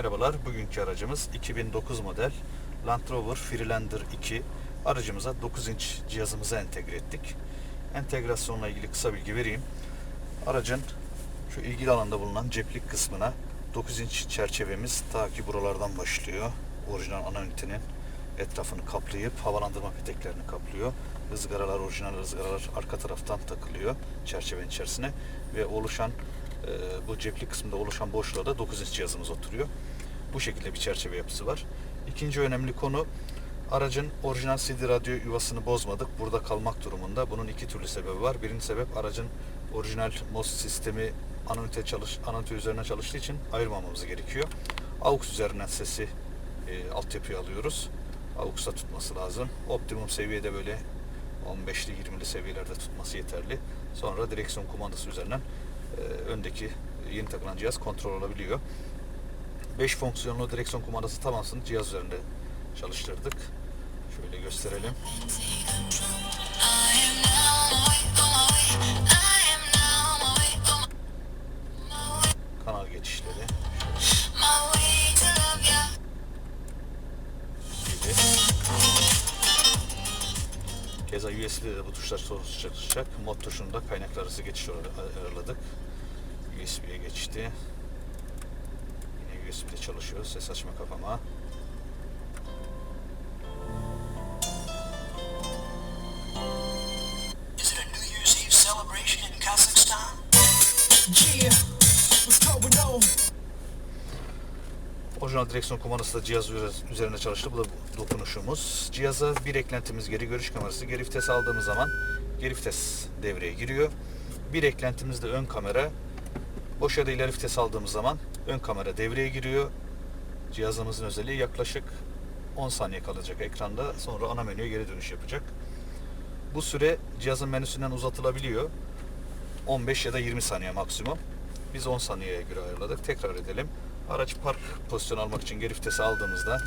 Merhabalar, bugünkü aracımız 2009 model Land Rover Freelander 2. Aracımıza 9 inç cihazımıza entegre ettik. Entegrasyonla ilgili kısa bilgi vereyim. Aracın şu ilgili alanda bulunan ceplik kısmına 9 inç çerçevemiz ta ki buralardan başlıyor. Orijinal ana ünitenin etrafını kaplayıp havalandırma peteklerini kaplıyor. Izgaralar, orijinal ızgaralar arka taraftan takılıyor çerçevenin içerisine ve oluşan e, bu ceplik kısmında oluşan boşluğa da 9 inç cihazımız oturuyor. Bu şekilde bir çerçeve yapısı var. İkinci önemli konu aracın orijinal CD radyo yuvasını bozmadık. Burada kalmak durumunda. Bunun iki türlü sebebi var. Birinci sebep aracın orijinal MOS sistemi anonite çalış anonite üzerine çalıştığı için ayırmamamız gerekiyor. AUX üzerinden sesi e, altyapıya alıyoruz. AUX'a tutması lazım. Optimum seviyede böyle 15'li 20'li seviyelerde tutması yeterli. Sonra direksiyon kumandası üzerinden e, öndeki yeni takılan cihaz kontrol olabiliyor. 5 fonksiyonlu direksiyon kumandası tamamsını cihaz üzerinde çalıştırdık. Şöyle gösterelim. Kanal geçişleri. gibi. Keza USB'de de bu tuşlar sorunsuz çalışacak. Mod tuşunda kaynaklar arası geçiş ayarladık. USB'ye geçti. Yine USB'de çalışıyor. Ses açma kapama. Orijinal direksiyon kumandası da cihaz üze- üzerinde çalıştı. Bu da dokunuşumuz. Cihaza bir eklentimiz geri görüş kamerası. Geri vites aldığımız zaman geri vites devreye giriyor. Bir eklentimiz de ön kamera. Boş ya da ileri vites aldığımız zaman ön kamera devreye giriyor. Cihazımızın özelliği yaklaşık 10 saniye kalacak ekranda. Sonra ana menüye geri dönüş yapacak. Bu süre cihazın menüsünden uzatılabiliyor. 15 ya da 20 saniye maksimum. Biz 10 saniyeye göre ayarladık. Tekrar edelim. Araç park pozisyon almak için geri vitesi aldığımızda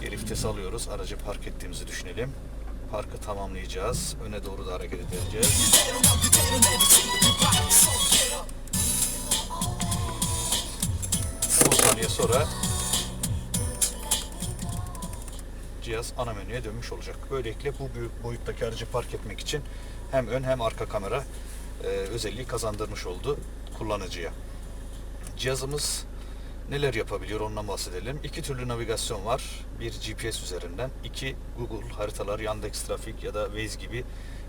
geri vitesi alıyoruz. Aracı park ettiğimizi düşünelim. Parkı tamamlayacağız. Öne doğru da hareket edeceğiz. Saniye sonra cihaz ana menüye dönmüş olacak. Böylelikle bu büyük boyuttaki aracı park etmek için hem ön hem arka kamera e, özelliği kazandırmış oldu kullanıcıya. Cihazımız neler yapabiliyor ondan bahsedelim. İki türlü navigasyon var. Bir GPS üzerinden, iki Google haritalar, Yandex Trafik ya da Waze gibi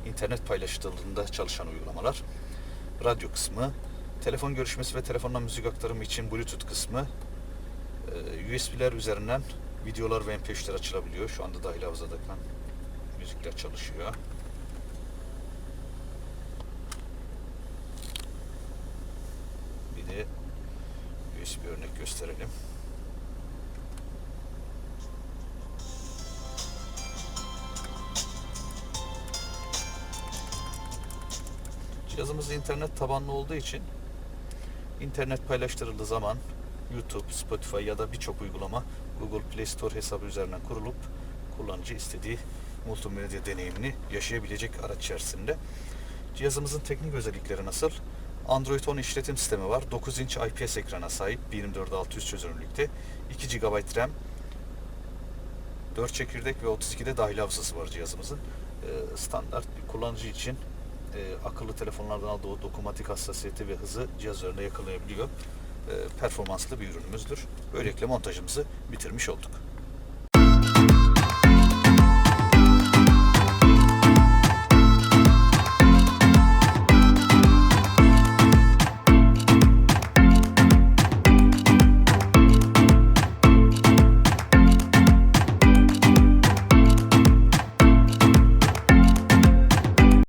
internet paylaşıldığında çalışan uygulamalar. Radyo kısmı, telefon görüşmesi ve telefondan müzik aktarımı için Bluetooth kısmı, USB'ler üzerinden videolar ve MP3'ler açılabiliyor. Şu anda dahil havzada kalan müzikler çalışıyor. Bir de USB örnek gösterelim. Cihazımız internet tabanlı olduğu için internet paylaştırıldığı zaman YouTube, Spotify ya da birçok uygulama Google Play Store hesabı üzerinden kurulup kullanıcı istediği multimedya deneyimini yaşayabilecek araç içerisinde. Cihazımızın teknik özellikleri nasıl? Android 10 işletim sistemi var. 9 inç IPS ekrana sahip 1.24.600 çözünürlükte. 2 GB RAM, 4 çekirdek ve 32'de dahil hafızası var cihazımızın. Ee, standart bir kullanıcı için e, akıllı telefonlardan aldığı dokunmatik hassasiyeti ve hızı cihaz üzerinde yakalayabiliyor. E, performanslı bir ürünümüzdür. Böylelikle montajımızı bitirmiş olduk.